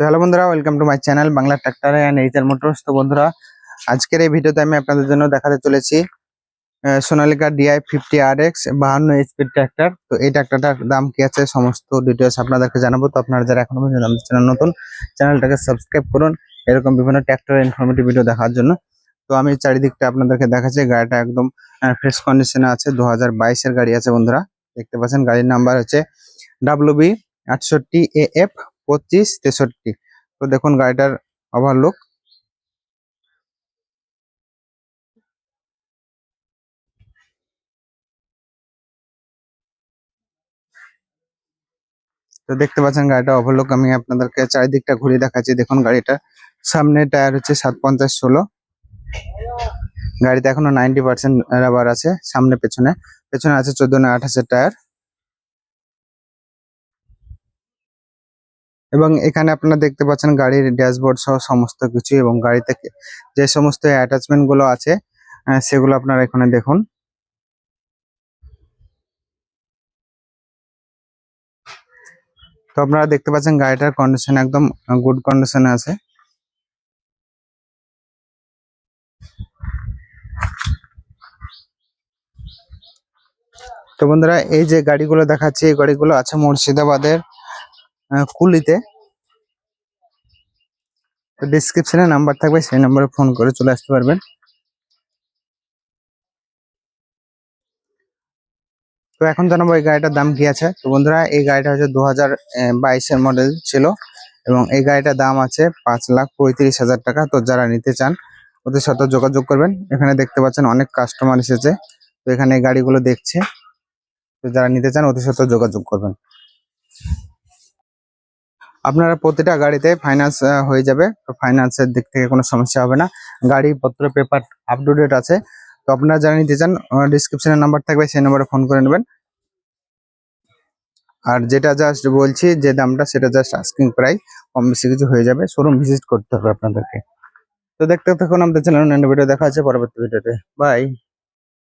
তো হ্যালো বন্ধুরা welcome to my channel Bangla tractor and HR motors তো বন্ধুরা, আজকের এই ভিডিওতে আমি আপনাদের জন্য দেখাতে চলেছি Sonalika DI fifty R X বাহান্ন এইচপি ট্রাক্টর তো এই ট্রাক্টরটার দাম কি আছে, সমস্ত ডিটেলস আপনাদেরকে জানাব। তো আপনারা যারা এখনও পর্যন্ত আমাদের চ্যানেল নতুন চ্যানেলটাকে সাবস্ক্রাইব করুন, এরকম বিভিন্ন ট্রাক্টরের ইনফরমেটিভ ভিডিও দেখার জন্য। তো আমি চারিদিকটা আপনাদেরকে দেখাচ্ছি, গাড়িটা একদম ফ্রেশ কন্ডিশনে আছে দু হাজার বাইশের গাড়ি আছে বন্ধুরা। দেখতে পাচ্ছেন, গাড়ির নাম্বার হচ্ছে ডাব্লিউ বি আটষট্টি এ এফ পঁচিশ, তেষট্টি। তো দেখুন গাড়িটার ওভারলুক তো দেখতে পাচ্ছেন গাড়িটা ওভারলুক আমি আপনাদেরকে চারিদিকটা ঘুরিয়ে দেখাচ্ছি। দেখুন গাড়িটা। সামনে টায়ার হচ্ছে সাত পঞ্চাশ ষোলো। গাড়িতে এখনও নাইনটি পার্সেন্ট রাবার আছে। সামনে, পেছনে। পেছনে আছে চোদ্দ না আঠাশের টায়ার। এবং এখানে আপনারা দেখতে পাচ্ছেন গাড়ির ড্যাশবোর্ড সহ সমস্ত কিছু এবং গাড়ি থেকে যে সমস্ত অ্যাটাচমেন্টগুলো আছে সেগুলো আপনারা এখানে দেখুন। তো আপনারা দেখতে পাচ্ছেন গাড়িটার কন্ডিশন একদম গুড কন্ডিশনে আছে। তো বন্ধুরা, এই যে গাড়িগুলো দেখাচ্ছি, এই গাড়িগুলো আছে মুর্শিদাবাদের। কুলিতে ডিসক্রিপশনে নাম্বার থাকবে, সেই নাম্বারে ফোন করে চলে আসতে পারবেন। তো এখন জানাব এই গাড়িটার দাম কি আছে। তো বন্ধুরা, এই গাড়িটা হচ্ছে দু হাজার বাইশের মডেল ছিল এবং এই গাড়িটার দাম আছে পাঁচ লাখ পঁয়ত্রিশ হাজার টাকা। তো যারা নিতে চান, ওদের সাথে যোগাযোগ করবেন। এখানে দেখতে পাচ্ছেন অনেক কাস্টমার এসেছে। তো এখানে গাড়িগুলো দেখছে। তো যারা নিতে চান, ওদের সাথে যোগাযোগ করবেন। আপনারা প্রতিটা গাড়িতে ফাইন্যান্স হয়ে যাবে। তো ফাইন্যান্সের দিক থেকে কোনো সমস্যা হবে না। গাড়িপত্র পেপার আপ টু ডেট আছে। তো আপনারা যারা নিতে চান ডিসক্রিপশনে নাম্বার থাকবে, সেই নাম্বারে ফোন করে নেবেন। আর যেটা জাস্ট বলছি, যে দামটা, সেটা জাস্ট আস্কিং প্রাইস কম বেশি কিছু হয়ে যাবে। শোরুম ভিজিট করতে হবে আপনাদেরকে। তো দেখতে থাকুন আমাদের চ্যানেল ভিডিও দেখা আছে পরবর্তী ভিডিওতে বাই